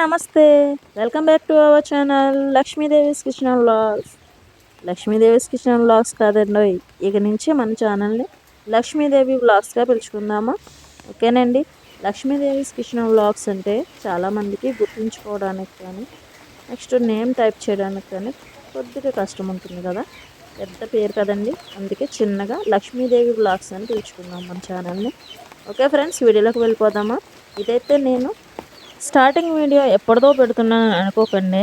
నమస్తే. Welcome back to our channel Lakshmidevi's kitchen vlogs Lakshmidevi's kitchen vlogs కాదండి ఇక నుంచి మన ఛానల్ని లక్ష్మీదేవి వ్లాగ్స్గా పిలుచుకుందామా? ఓకేనండి. లక్ష్మీదేవిస్ కిచెన్ వ్లాగ్స్ అంటే చాలామందికి గుర్తుంచుకోవడానికి కానీ నెక్స్ట్ నేమ్ టైప్ చేయడానికి కానీ కొద్దిగా కష్టం ఉంటుంది కదా. పెద్ద పేరు కదండి. అందుకే చిన్నగా లక్ష్మీదేవి బ్లాగ్స్ అని పిలుచుకుందాం మన ఛానల్ని ఓకే ఫ్రెండ్స్ వీడియోలోకి వెళ్ళిపోదామా? ఇదైతే నేను స్టార్టింగ్ వీడియో ఎప్పటిదో పెడుతున్నాను అనుకోకండి.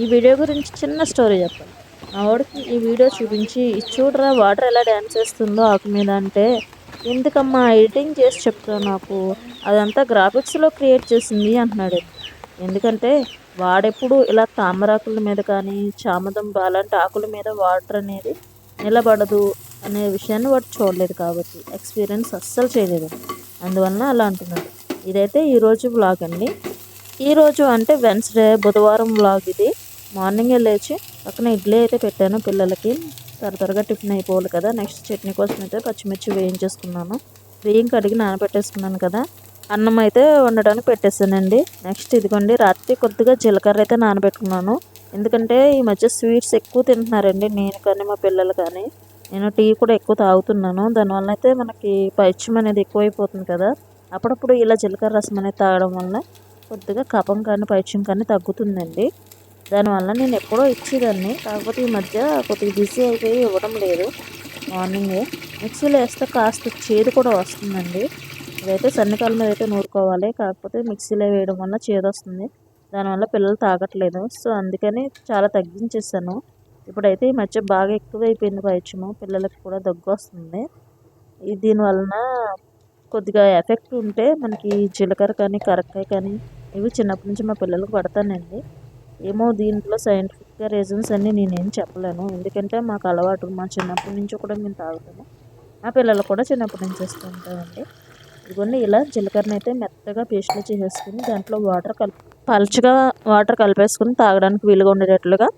ఈ వీడియో గురించి చిన్న స్టోరీ చెప్పాలి. మా వాడికి ఈ వీడియో చూపించి చూడరా వాటర్ ఎలా డ్యాన్స్ చేస్తుందో ఆకు మీద అంటే ఎందుకమ్మా ఎడిటింగ్ చేసి చెప్తా నాకు? అదంతా గ్రాఫిక్స్లో క్రియేట్ చేసింది అంటున్నాడు. ఎందుకంటే వాడెప్పుడు ఇలా తామరాకుల మీద కానీ చామదంబ అలాంటి ఆకుల మీద వాటర్ అనేది నిలబడదు అనే విషయాన్ని వాడు చూడలేదు కాబట్టి ఎక్స్పీరియన్స్ అస్సలు చేయలేదు. అందువలన అలా అంటున్నాడు. ఇదైతే ఈరోజు వ్లాగ్ అండి. ఈరోజు అంటే వెన్స్డే బుధవారం వ్లాగ్ ఇది. మార్నింగే లేచి పక్కన ఇడ్లీ అయితే పెట్టాను పిల్లలకి. త్వర త్వరగా టిఫిన్ అయిపోవాలి కదా. నెక్స్ట్ చట్నీ కోసం అయితే పచ్చిమిర్చి వేయించేసుకున్నాను. బియ్యం కడిగి నానబెట్టేసుకున్నాను కదా. అన్నం అయితే వండడానికి పెట్టేసానండి నెక్స్ట్ ఇదిగోండి రాత్రి కొద్దిగా జీలకర్ర అయితే నానబెట్టుకున్నాను. ఎందుకంటే ఈ మధ్య స్వీట్స్ ఎక్కువ తింటున్నారండి నేను కానీ మా పిల్లలు కానీ. నేను టీ కూడా ఎక్కువ తాగుతున్నాను. దానివల్ల అయితే మనకి పైత్యం అనేది ఎక్కువైపోతుంది కదా. అప్పుడప్పుడు ఇలా జీలకర్ర రసం అనేది తాగడం వల్ల కొద్దిగా కఫం కానీ పైచ్యం కానీ తగ్గుతుందండి. దానివల్ల నేను ఎప్పుడో ఇచ్చేదాన్ని. కాకపోతే ఈ మధ్య కొద్దిగా బిజీ అయిపోయి ఇవ్వడం లేదు. మార్నింగే మిక్సీలో వేస్తే కాస్త చేదు కూడా వస్తుందండి. ఇదైతే సన్నికాల మీద అయితే నూరుకోవాలి. కాకపోతే మిక్సీలో వేయడం వల్ల చేదు వస్తుంది. దానివల్ల పిల్లలు తాగట్లేదు. సో అందుకని చాలా తగ్గించేసాను. ఇప్పుడైతే ఈ మధ్య బాగా ఎక్కువైపోయింది పైచ్యము పిల్లలకి కూడా దగ్గు వస్తుంది. దీనివలన కొద్దిగా ఎఫెక్ట్ ఉంటే మనకి జీలకర్ర కానీ కరక్కాయ కానీ ఇవి చిన్నప్పటి నుంచి మా పిల్లలకు పడతానండి. ఏమో దీంట్లో సైంటిఫిక్గా రీజన్స్ అన్నీ నేనేం చెప్పలేను. ఎందుకంటే మాకు అలవాటు. మా చిన్నప్పటి నుంచి కూడా మేము తాగుతాము. మా పిల్లలు కూడా చిన్నప్పటి నుంచి వస్తూ ఉంటామండి ఇదిగోండి ఇలా జీలకర్రని అయితే మెత్తగా పేస్ట్లో చేసేసుకుని దాంట్లో వాటర్ కల్ పలుచగా వాటర్ కలిపేసుకుని తాగడానికి వీలుగా ఉండేటట్లుగా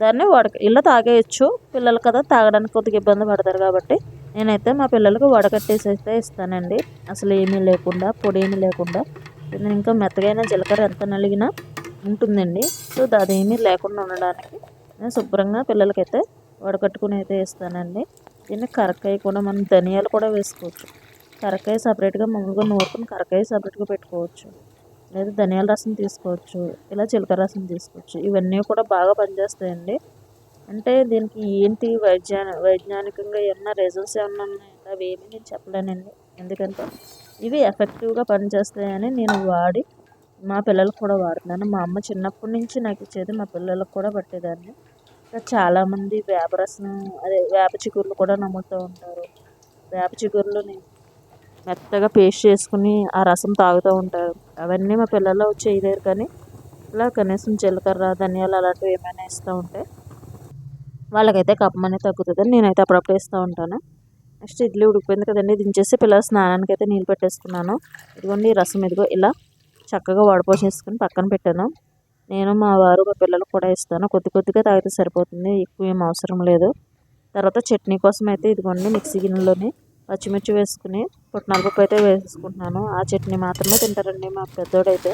దాన్ని వడక ఇలా తాగేయచ్చు. పిల్లలు కదా తాగడానికి కొద్దిగా ఇబ్బంది పడతారు కాబట్టి. నేనైతే మా పిల్లలకు వడకట్టేసి అయితే ఇస్తానండి. అసలు ఏమీ లేకుండా పొడి ఏమీ లేకుండా. నేను ఇంకా మెత్తగైన జీలకర్ర ఎంత నలిగినా ఉంటుందండి. సో అదేమీ లేకుండా ఉండడానికి నేను శుభ్రంగా పిల్లలకైతే వడకట్టుకుని అయితే ఇస్తానండి. దీన్ని కరక్కాయ కూడా మనం ధనియాలు కూడా వేసుకోవచ్చు. కరక్కాయ సపరేట్గా మామూలుగా నూరుకుని కరక్కాయ సపరేట్గా పెట్టుకోవచ్చు. లేదా ధనియాల రసం తీసుకోవచ్చు ఇలా జీలకర్ర రసం తీసుకోవచ్చు. ఇవన్నీ కూడా బాగా పనిచేస్తాయండి. అంటే దీనికి ఏంటి వైజ్ఞా వైజ్ఞానికంగా ఏమన్నా రీజన్స్ ఏమన్నా ఉన్నాయంటే? అవి ఏమీ నేను చెప్పలేనండి. ఎందుకంటే ఇవి ఎఫెక్టివ్గా పనిచేస్తాయని నేను వాడి మా పిల్లలకు కూడా వాడుతున్నాను. మా అమ్మ చిన్నప్పటి నుంచి నాకు ఇచ్చేది మా పిల్లలకు కూడా పట్టేదాన్ని. ఇంకా చాలామంది వేప రసం అదే వేప చిగుర్లు కూడా నమ్ముతూ ఉంటారు. వేప చిగుర్లని మెత్తగా పేస్ట్ చేసుకుని ఆ రసం తాగుతూ ఉంటారు. అవన్నీ మా పిల్లలు చేయలేరు కానీ ఇలా కనీసం జీలకర్ర ధనియాలు అలాంటివి ఏమైనా ఇస్తూ ఉంటే వాళ్ళకైతే కప్పం అనేది తగ్గుతుందని నేనైతే అప్పుడప్పుడు ఇస్తూ ఉంటాను. నెక్స్ట్ ఇడ్లీ ఉడికిపోయింది కదండి దించేసి పిల్లల స్నానానికి అయితే నీళ్ళు పెట్టేసుకున్నాను ఇదిగోండి రసం ఇదిగో ఇలా చక్కగా వడపోసేసుకుని పక్కన పెట్టాను. నేను మా వారు మా పిల్లలకు కూడా ఇస్తాను. కొద్ది కొద్దిగా తాగితే సరిపోతుంది ఎక్కువ ఏం అవసరం లేదు. తర్వాత చట్నీ కోసం అయితే ఇదిగోండి మిక్సీ గిన్నెలోని పచ్చిమిర్చి వేసుకుని పుట్నాల పప్పు అయితే వేసుకుంటున్నాను. ఆ చట్నీ మాత్రమే తింటారండి మా పెద్దోడైతే.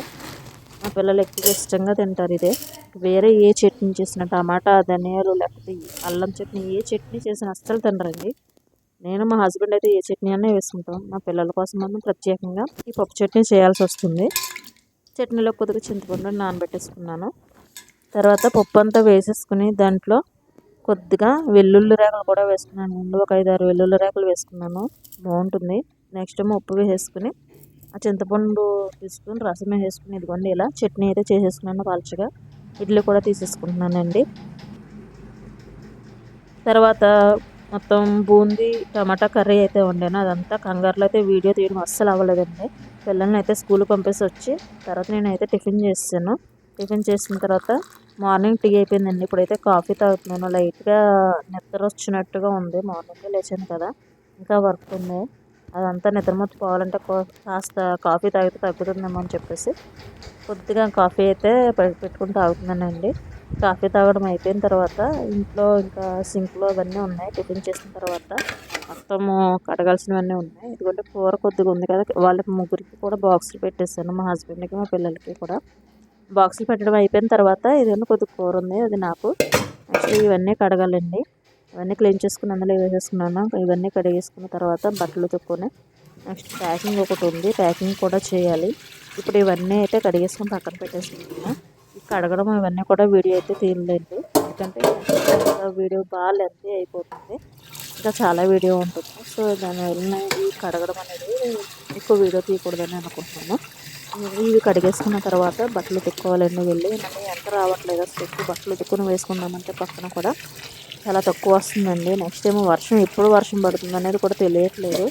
మా పిల్లలు ఎక్కువ ఇష్టంగా తింటారు ఇదే. వేరే ఏ చట్నీ చేసిన టమాటా ధనియాలు లేకపోతే అల్లం చట్నీ ఏ చట్నీ చేసిన అస్సలు తినరండి. నేను మా హస్బెండ్ అయితే ఏ చట్నీ అనే వేసుకుంటాం. మా పిల్లల కోసం మనం ప్రత్యేకంగా ఈ పప్పు చట్నీ చేయాల్సి వస్తుంది. చట్నీలో కొద్దిగా చింతపండు నానబెట్టేసుకున్నాను. తర్వాత పప్పు అంతా వేసేసుకుని దాంట్లో కొద్దిగా వెల్లుల్లి రేకలు కూడా వేసుకున్నాను. ముందు ఒక ఐదు ఆరు వెల్లుల్లి రేకలు వేసుకున్నాను. బాగుంటుంది. నెక్స్ట్ ఏమో ఉప్పు వేసేసుకుని ఆ చింతపండు తీసుకుని రసం వేసుకుని ఇదిగోండి ఇలా చట్నీ అయితే చేసేసుకున్నాను పాల్చగా. ఇడ్లీ కూడా తీసేసుకుంటున్నానండి. తర్వాత మొత్తం బూందీ టమాటా కర్రీ అయితే వండాను. అదంతా కంగారులో అయితే వీడియో తీయడం అస్సలు అవ్వలేదండి. పిల్లల్ని అయితే స్కూల్కి పంపేసి వచ్చి తర్వాత నేనైతే టిఫిన్ చేసాను టిఫిన్ చేసిన తర్వాత మార్నింగ్ టీ అయిపోయిందండి. ఇప్పుడైతే కాఫీ తాగుతున్నాను. లైట్గా నిద్ర వచ్చినట్టుగా ఉంది. మార్నింగ్ లేచాను కదా. ఇంకా వర్క్ ఉంది. అదంతా నిద్రమొత్తి పోవాలంటే కాస్త కాఫీ తాగితే తగ్గుతుందేమో అని చెప్పేసి కొద్దిగా కాఫీ అయితే పెట్టుకుని తాగుతున్నానండి. కాఫీ తాగడం అయిపోయిన తర్వాత ఇంట్లో ఇంకా సింక్లో అవన్నీ ఉన్నాయి. టిఫిన్ చేసిన తర్వాత మొత్తము కడగాల్సినవన్నీ ఉన్నాయి. ఎందుకంటే కూర కొద్దిగా ఉంది కదా. వాళ్ళకి ముగ్గురికి కూడా బాక్సులు పెట్టేసాను మా హస్బెండ్కి మా పిల్లలకి కూడా. బాక్సులు పెట్టడం అయిపోయిన తర్వాత ఏదైనా కొద్దిగా కూర ఉంది అది నాకు. ఇవన్నీ కడగాలండి. ఇవన్నీ క్లీన్ చేసుకుని అందులో వేసేసుకున్నాను. ఇవన్నీ కడిగేసుకున్న తర్వాత బట్టలు తొక్కుని నెక్స్ట్ ప్యాకింగ్ ఒకటి ఉంది. ప్యాకింగ్ కూడా చేయాలి. ఇప్పుడు ఇవన్నీ అయితే కడిగేసుకుని పక్కన పెట్టేసుకున్నాను కడగడం ఇవన్నీ కూడా వీడియో అయితే తీయలేదు ఎందుకంటే వీడియో బాగా లెంత్ అయిపోతుంది. ఇంకా చాలా వీడియో ఉంటుంది. సో దానివల్ల ఈ కడగడం అనేది ఎక్కువ వీడియో తీయకూడదని అనుకుంటున్నాను. ఇవి కడిగేసుకున్న తర్వాత బట్టలు తిక్కోవాలండి వెళ్ళి. మళ్ళీ ఎంత రావట్లేదు. అసలు బట్టలు తిక్కుని వేసుకుందామంటే పక్కన కూడా చాలా తక్కువ వస్తుందండి. నెక్స్ట్ ఏమో వర్షం ఎప్పుడు వర్షం పడుతుంది అనేది కూడా తెలియట్లేదు.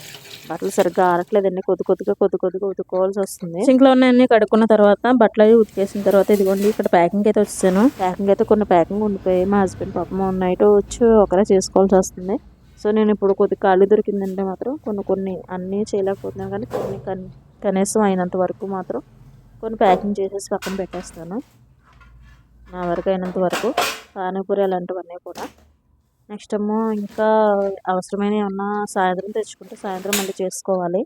బట్టలు సరిగ్గా ఆరట్లేదండి. కొద్ది కొద్దిగా కొద్ది కొద్దిగా ఉతుక్కోవాల్సి వస్తుంది. సింక్లో ఉన్నాయన్ని కడుక్కున్న తర్వాత బట్టలు అవి ఉతికేసిన తర్వాత ఇదిగోండి ఇక్కడ ప్యాకింగ్ అయితే వచ్చాను ప్యాకింగ్ అయితే కొన్ని ప్యాకింగ్ ఉండిపోయి మా హస్బెండ్ పాపం నైట్ వచ్చి ఒకరే చేసుకోవాల్సి వస్తుంది. సో నేను ఇప్పుడు కొద్ది ఖాళీ దొరికిందంటే మాత్రం కొన్ని కొన్ని అన్నీ చేయలేకపోతున్నాను. కానీ కొన్ని కనీసం అయినంత వరకు మాత్రం కొన్ని ప్యాకింగ్ చేసేసి పక్కన పెట్టేస్తాను. నా వరకు అయినంత వరకు పానీపూరి అలాంటివన్నీ కూడా. నెక్స్ట్ ఏమో ఇంకా అవసరమైన ఏమన్నా సాయంత్రం తెచ్చుకుంటే సాయంత్రం మళ్ళీ చేసుకోవాలి.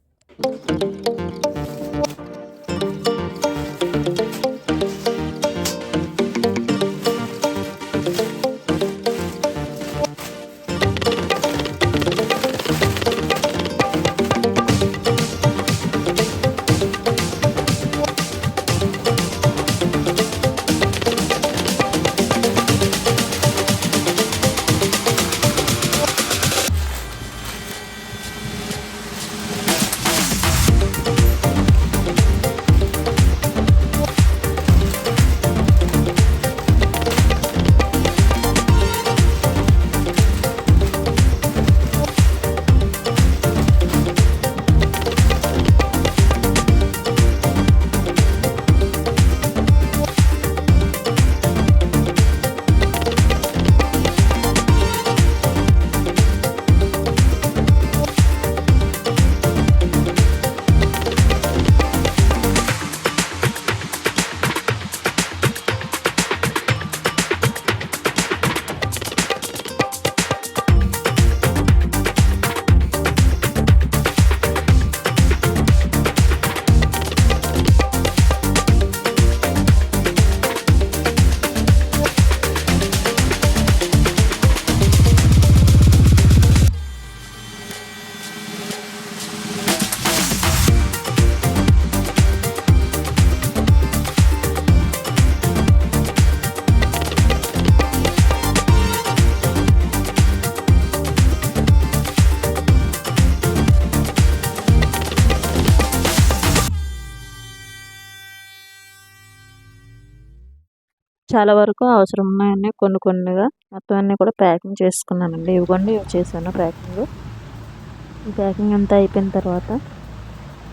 చాలా వరకు అవసరం ఉన్నాయని కొన్ని కొన్నిగా మొత్తం అన్నీ కూడా ప్యాకింగ్ చేసుకున్నానండి. ఇవ్వండి ఇవి చేశాను ప్యాకింగ్. ప్యాకింగ్ అంతా అయిపోయిన తర్వాత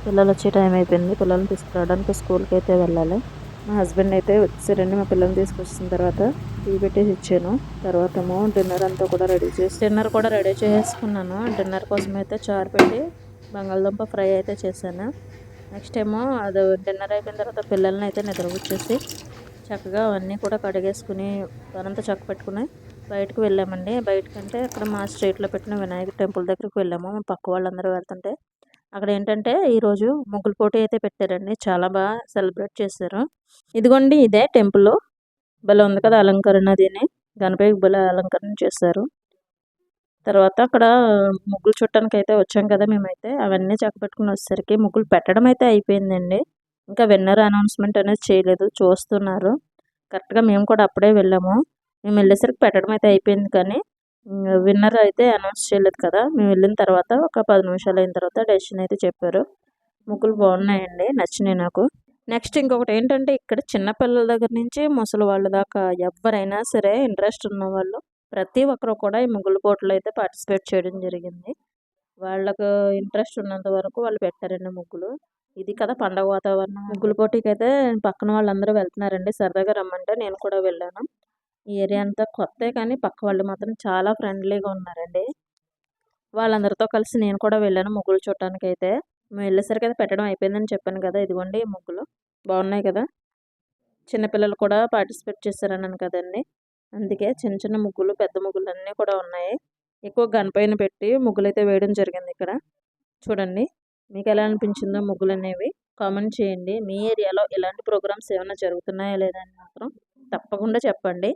పిల్లలు వచ్చే టైం అయిపోయింది. పిల్లల్ని తీసుకురావడానికి స్కూల్కి అయితే వెళ్ళాలి. మా హస్బెండ్ అయితే వచ్చారండి మా పిల్లల్ని తీసుకొచ్చిన తర్వాత టీ పెట్టేసి ఇచ్చాను. తర్వాత ఏమో డిన్నర్ అంతా కూడా రెడీ చేసి డిన్నర్ కూడా రెడీ చేసుకున్నాను. డిన్నర్ కోసం అయితే చారు పెట్టి బంగాళదుంప ఫ్రై అయితే చేశాను. నెక్స్ట్ ఏమో అది డిన్నర్ అయిపోయిన తర్వాత పిల్లల్ని అయితే నిద్రపుచ్చేసి చక్కగా అవన్నీ కూడా కడిగేసుకుని పనంతా చక్క పెట్టుకుని బయటకు వెళ్ళామండి. బయటకంటే అక్కడ మా స్ట్రీట్లో పెట్టిన వినాయక టెంపుల్ దగ్గరికి వెళ్ళాము. మా పక్క వాళ్ళందరూ వెళ్తుంటే అక్కడ ఏంటంటే ఈరోజు ముగ్గుల పోటీ అయితే పెట్టారండి. చాలా బాగా సెలబ్రేట్ చేశారు. ఇదిగోండి ఇదే టెంపుల్. భలే ఉంది కదా అలంకరణ దీని గణపతికి భలే అలంకరణ చేశారు. తర్వాత అక్కడ ముగ్గులు చుట్టానికి అయితే వచ్చాం కదా మేమైతే. అవన్నీ చక్కబెట్టుకుని వచ్చేసరికి ముగ్గులు పెట్టడం అయితే అయిపోయిందండి. ఇంకా విన్నర్ అనౌన్స్మెంట్ అనేది చేయలేదు చూస్తున్నారు. కరెక్ట్గా మేము కూడా అప్పుడే వెళ్ళాము. మేము వెళ్ళేసరికి పెట్టడం అయితే అయిపోయింది కానీ విన్నర్ అయితే అనౌన్స్ చేయలేదు కదా. మేము వెళ్ళిన తర్వాత ఒక పది నిమిషాలు అయిన తర్వాత డెసిషన్ అయితే చెప్పారు. ముగ్గులు బాగున్నాయండి నచ్చినాయి నాకు. నెక్స్ట్ ఇంకొకటి ఏంటంటే ఇక్కడ చిన్నపిల్లల దగ్గర నుంచి ముసలి వాళ్ళ దాకా ఎవరైనా సరే ఇంట్రెస్ట్ ఉన్న వాళ్ళు ప్రతి ఒక్కరు కూడా ఈ ముగ్గుల పోటీలో అయితే పార్టిసిపేట్ చేయడం జరిగింది. వాళ్ళకు ఇంట్రెస్ట్ ఉన్నంత వరకు వాళ్ళు పెట్టారండి ముగ్గులు. ఇది కదా పండగ వాతావరణం. ముగ్గుల పోటీకి అయితే పక్కన వాళ్ళందరూ వెళ్తున్నారండి. సరదాగా రమ్మంటే నేను కూడా వెళ్ళాను. ఈ ఏరియా అంతా కొత్తే కానీ పక్క వాళ్ళు మాత్రం చాలా ఫ్రెండ్లీగా ఉన్నారండి. వాళ్ళందరితో కలిసి నేను కూడా వెళ్ళాను ముగ్గులు చూడటానికి అయితే మేము వెళ్ళేసరికి అయితే పెట్టడం అయిపోయిందని చెప్పాను కదా ఇదిగోండి ఈ ముగ్గులు. బాగున్నాయి కదా. చిన్నపిల్లలు కూడా పార్టిసిపేట్ చేశారన్నాను కదండి. అందుకే చిన్న చిన్న ముగ్గులు పెద్ద ముగ్గులు అన్నీ కూడా ఉన్నాయి. ఎక్కువ గనపైన పెట్టి ముగ్గులు అయితే వేయడం జరిగింది ఇక్కడ. చూడండి. మీకు ఎలా అనిపించిందో ముగ్గులు అనేవి కామెంట్ చేయండి. మీ ఏరియాలో ఇలాంటి ప్రోగ్రామ్స్ ఏమైనా జరుగుతున్నాయా లేదా అని మాత్రం తప్పకుండా చెప్పండి.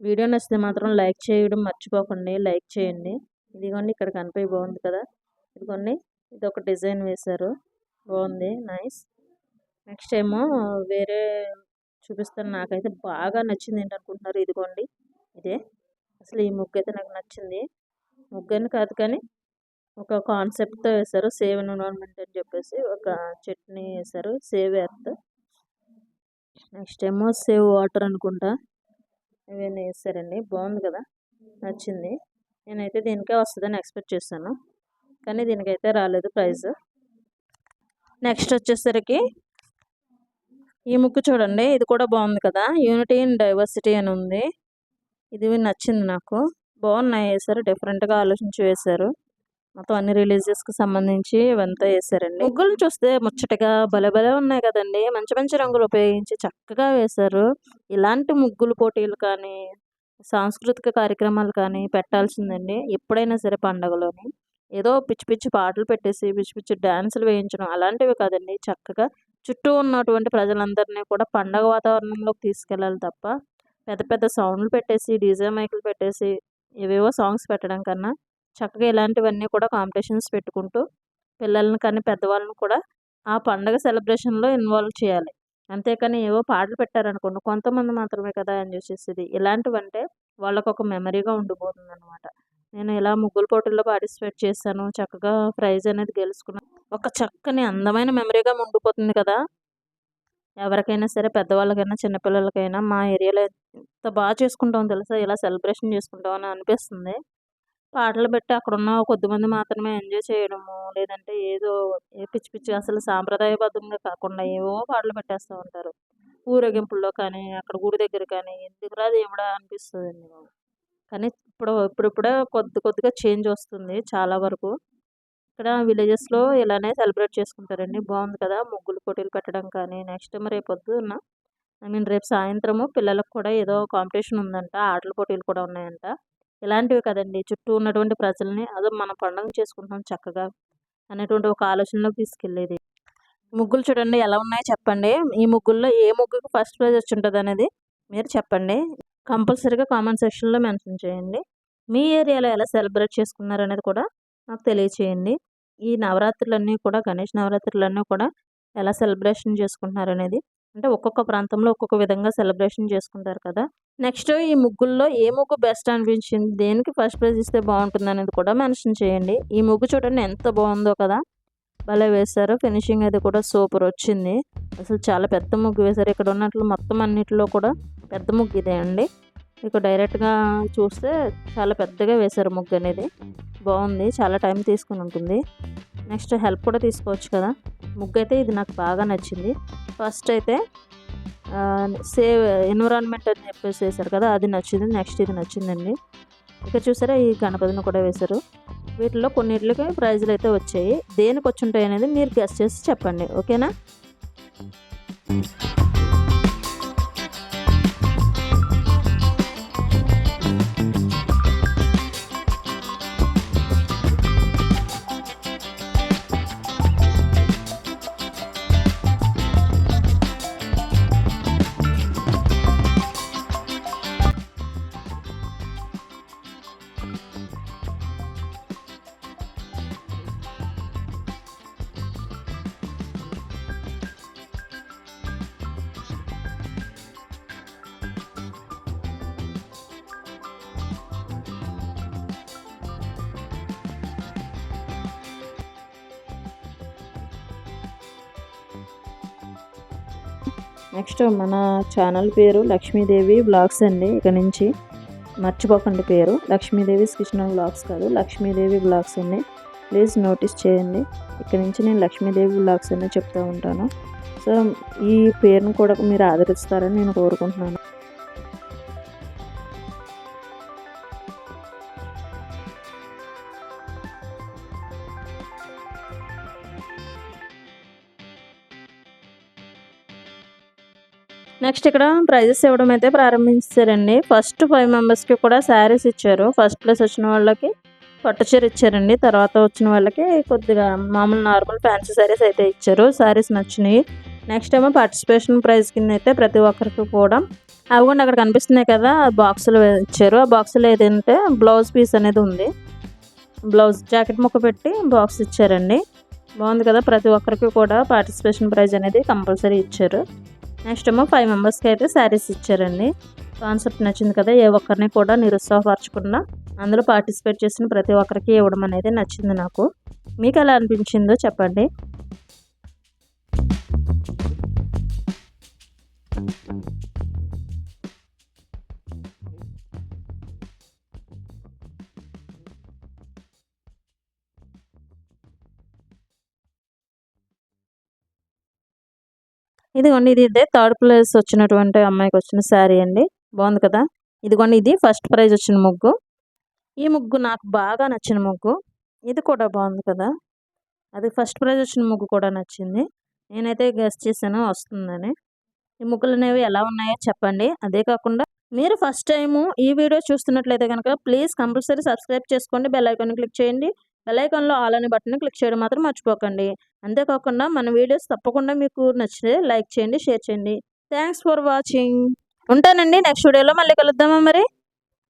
వీడియో నచ్చితే మాత్రం లైక్ చేయడం మర్చిపోకండి. లైక్ చేయండి. ఇదిగోండి ఇక్కడ కనిపి బాగుంది కదా. ఇదిగోండి ఇది ఒక డిజైన్ వేశారు. బాగుంది. నైస్. నెక్స్ట్ ఏమో వేరే చూపిస్తాను. నాకైతే బాగా నచ్చింది ఏంటనుకుంటున్నారు? ఇదిగోండి ఇదే. అసలు ఈ ముగ్గు అయితే నాకు నచ్చింది. ముగ్గు అని కాదు కానీ ఒక కాన్సెప్ట్తో వేశారు సేవ్ ఎన్విరాన్మెంట్ అని చెప్పేసి ఒక చట్నీ వేశారు సేవ్ ఎర్త్. నెక్స్ట్ ఏమో సేవ్ వాటర్ అనుకుంటా. ఇవన్నీ వేస్తారండి బాగుంది కదా? నచ్చింది. నేనైతే దీనికే వస్తుందని ఎక్స్పెక్ట్ చేశాను. కానీ దీనికైతే రాలేదు ప్రైస్. నెక్స్ట్ వచ్చేసరికి ఈ ముక్కు చూడండి. ఇది కూడా బాగుంది కదా? యూనిటీ ఇన్ డైవర్సిటీ అని ఉంది. ఇది నచ్చింది నాకు. బాగున్నాయి. వేసారు డిఫరెంట్గా ఆలోచించి వేశారు మొత్తం అన్ని రిలీజియస్కి సంబంధించి ఇవంతా వేసారండి. ముగ్గులను చూస్తే ముచ్చటగా భలే భలే ఉన్నాయి కదండి. మంచి మంచి రంగులు ఉపయోగించి చక్కగా వేశారు. ఇలాంటి ముగ్గులు పోటీలు కానీ సాంస్కృతిక కార్యక్రమాలు కానీ పెట్టాల్సిందండి. ఎప్పుడైనా సరే పండగలోని. ఏదో పిచ్చి పిచ్చి పాటలు పెట్టేసి పిచ్చి పిచ్చి డ్యాన్సులు వేయించడం అలాంటివి కాదండి. చక్కగా చుట్టూ ఉన్నటువంటి ప్రజలందరినీ కూడా పండగ వాతావరణంలోకి తీసుకెళ్ళాలి తప్ప పెద్ద పెద్ద సౌండ్లు పెట్టేసి డీజే మైకులు పెట్టేసి ఏవేవో సాంగ్స్ పెట్టడం కన్నా చక్కగా ఇలాంటివన్నీ కూడా కాంపిటీషన్స్ పెట్టుకుంటూ పిల్లల్ని కానీ పెద్దవాళ్ళని కూడా ఆ పండగ సెలబ్రేషన్లో ఇన్వాల్వ్ చేయాలి. అంతేకాని ఏవో పాటలు పెట్టారనుకోండి కొంతమంది మాత్రమే కదా అని చూసేసేది. ఇలాంటివంటే వాళ్ళకు ఒక మెమరీగా ఉండిపోతుంది అనమాట నేను ఇలా ముగ్గులు పోటీల్లో పార్టిసిపేట్ చేశాను చక్కగా ప్రైజ్ అనేది గెలుచుకున్నాను ఒక చక్కని అందమైన మెమరీగా ఉండిపోతుంది కదా! ఎవరికైనా సరే పెద్దవాళ్ళకైనా చిన్నపిల్లలకైనా మా ఏరియాలో ఎంత బాగా చేసుకుంటామో తెలుసా? ఇలా సెలబ్రేషన్ చేసుకుంటామని అనిపిస్తుంది. పాటలు పెట్టి అక్కడ ఉన్న కొద్దిమంది మాత్రమే ఎంజాయ్ చేయడము లేదంటే ఏదో ఏ పిచ్చి పిచ్చి అసలు సాంప్రదాయబద్ధంగా కాకుండా ఏవో పాటలు పెట్టేస్తూ ఉంటారు. ఊరేగింపుల్లో కానీ అక్కడ గుడి దగ్గర కానీ ఎందుకు రాదు ఏమిడా అనిపిస్తుంది కానీ ఇప్పుడు ఇప్పుడిప్పుడే కొద్ది కొద్దిగా చేంజ్ వస్తుంది చాలా వరకు. ఇక్కడ విలేజెస్లో ఇలానే సెలబ్రేట్ చేసుకుంటారండి. బాగుంది కదా ముగ్గులు పోటీలు పెట్టడం కానీ నెక్స్ట్ రేపు పొద్దున్న ఐ మీన్ రేపు సాయంత్రము పిల్లలకు కూడా ఏదో కాంపిటీషన్ ఉందంట ఆటల పోటీలు కూడా ఉన్నాయంట. ఇలాంటివి కదండి. చుట్టూ ఉన్నటువంటి ప్రజల్ని అదో మనం పండుగ చేసుకుంటాం చక్కగా అనేటువంటి ఒక ఆలోచనలోకి తీసుకెళ్ళేది. ముగ్గులు చూడండి ఎలా ఉన్నాయో చెప్పండి. ఈ ముగ్గుల్లో ఏ ముగ్గుకి ఫస్ట్ ప్రైజ్ వచ్చి ఉంటుంది అనేది మీరు చెప్పండి. కంపల్సరీగా కామెంట్ సెక్షన్లో మెన్షన్ చేయండి. మీ ఏరియాలో ఎలా సెలబ్రేట్ చేసుకున్నారు అనేది కూడా నాకు తెలియచేయండి. ఈ నవరాత్రులన్నీ కూడా గణేష్ నవరాత్రులన్నీ కూడా ఎలా సెలబ్రేషన్ చేసుకుంటున్నారు అనేది అంటే ఒక్కొక్క ప్రాంతంలో ఒక్కొక్క విధంగా సెలబ్రేషన్ చేసుకుంటారు కదా. నెక్స్ట్ ఈ ముగ్గుల్లో ఏ ముగ్గు బెస్ట్ అనిపించింది? దేనికి ఫస్ట్ ప్రైజ్ ఇస్తే బాగుంటుంది అనేది కూడా మెన్షన్ చేయండి. ఈ ముగ్గు చూడండి ఎంత బాగుందో కదా. భలే వేశారు. ఫినిషింగ్ అది కూడా సూపర్ వచ్చింది. అసలు చాలా పెద్ద ముగ్గు వేశారు. ఇక్కడ ఉన్నట్లు మొత్తం అన్నిటిలో కూడా పెద్ద ముగ్గు ఇదే అండి. ఇక డైరెక్ట్గా చూస్తే చాలా పెద్దగా వేశారు ముగ్గు అనేది. బాగుంది. చాలా టైం తీసుకుని ఉంటుంది. నెక్స్ట్ హెల్ప్ కూడా తీసుకోవచ్చు కదా. ముగ్గు అయితే ఇది నాకు బాగా నచ్చింది. ఫస్ట్ అయితే సేవ్ ఎన్విరాన్మెంట్ అని చెప్పేసి వేశారు కదా అది నచ్చింది. నెక్స్ట్ ఇది నచ్చిందండి. ఇక చూసారా ఈ గణపతిని కూడా వేశారు. వీటిలో కొన్నిటికి ప్రైజులు అయితే వచ్చాయి. దేనికి వచ్చి ఉంటాయి అనేది మీరు గెస్ట్ చేసి చెప్పండి. ఓకేనా? నెక్స్ట్ మన ఛానల్ పేరు లక్ష్మీదేవి బ్లాగ్స్ అండి ఇక నుంచి మర్చిపోకండి పేరు. లక్ష్మీదేవి కిచెన్ బ్లాగ్స్ కాదు లక్ష్మీదేవి బ్లాగ్స్ అండి. ప్లీజ్ నోటీస్ చేయండి. ఇక్కడ నుంచి నేను లక్ష్మీదేవి బ్లాగ్స్ అనే చెప్తూ ఉంటాను. సో ఈ పేరును కూడా మీరు ఆదరిస్తారని నేను కోరుకుంటున్నాను. నెక్స్ట్ ఇక్కడ ప్రైజెస్ ఇవ్వడం అయితే ప్రారంభించారండి. ఫస్ట్ ఫైవ్ మెంబర్స్కి కూడా శారీస్ ఇచ్చారు. ఫస్ట్ ప్లేస్ వచ్చిన వాళ్ళకి పట్టు చీర ఇచ్చారండి. తర్వాత వచ్చిన వాళ్ళకి కొద్దిగా మామూలు నార్మల్ ఫ్యాన్సీ శారీస్ అయితే ఇచ్చారు. శారీస్ నచ్చినాయి. నెక్స్ట్ ఏమో పార్టిసిపేషన్ ప్రైజ్ కింద అయితే ప్రతి ఒక్కరికి కూడా అవి కూడా అక్కడ కనిపిస్తున్నాయి కదా బాక్సులు ఇచ్చారు. ఆ బాక్సులు ఏదంటే బ్లౌజ్ పీస్ అనేది ఉంది. బ్లౌజ్ జాకెట్ ముక్క పెట్టి బాక్స్ ఇచ్చారండి. బాగుంది కదా ప్రతి ఒక్కరికి కూడా పార్టిసిపేషన్ ప్రైజ్ అనేది కంపల్సరీ ఇచ్చారు. నెక్స్ట్ ఏమో ఫైవ్ మెంబర్స్కి అయితే శారీస్ ఇచ్చారండి. కాన్సెప్ట్ నచ్చింది కదా ఏ ఒక్కరిని కూడా నిరుత్సాహపరచకుండా అందులో పార్టిసిపేట్ చేసిన ప్రతి ఒక్కరికి ఇవ్వడం అనేది నచ్చింది నాకు. మీకు ఎలా అనిపించిందో చెప్పండి. ఇదిగోండి ఇది ఇదే థర్డ్ ప్లేస్ వచ్చినటువంటి అమ్మాయికి వచ్చిన శారీ అండి. బాగుంది కదా? ఇదిగోండి ఇది ఫస్ట్ ప్రైజ్ వచ్చిన ముగ్గు. ఈ ముగ్గు నాకు బాగా నచ్చిన ముగ్గు. ఇది కూడా బాగుంది కదా? అది ఫస్ట్ ప్రైజ్ వచ్చిన ముగ్గు కూడా నచ్చింది. నేనైతే గెస్ట్ చేశాను వస్తుందని. ఈ ముగ్గులు అనేవి ఎలా ఉన్నాయో చెప్పండి. అదే కాకుండా మీరు ఫస్ట్ టైము ఈ వీడియో చూస్తున్నట్లయితే కనుక ప్లీజ్ కంపల్సరీ సబ్స్క్రైబ్ చేసుకోండి. బెల్ ఐకాన్ క్లిక్ చేయండి. బెలైకాన్లో ఆల్ అనే బటన్ క్లిక్ చేయడం మాత్రం మర్చిపోకండి. అంతేకాకుండా మన వీడియోస్ తప్పకుండా మీకు నచ్చితే లైక్ చేయండి షేర్ చేయండి. Thanks for watching. ఉంటానండి. నెక్స్ట్ వీడియోలో మళ్ళీ కలుద్దామా మరి?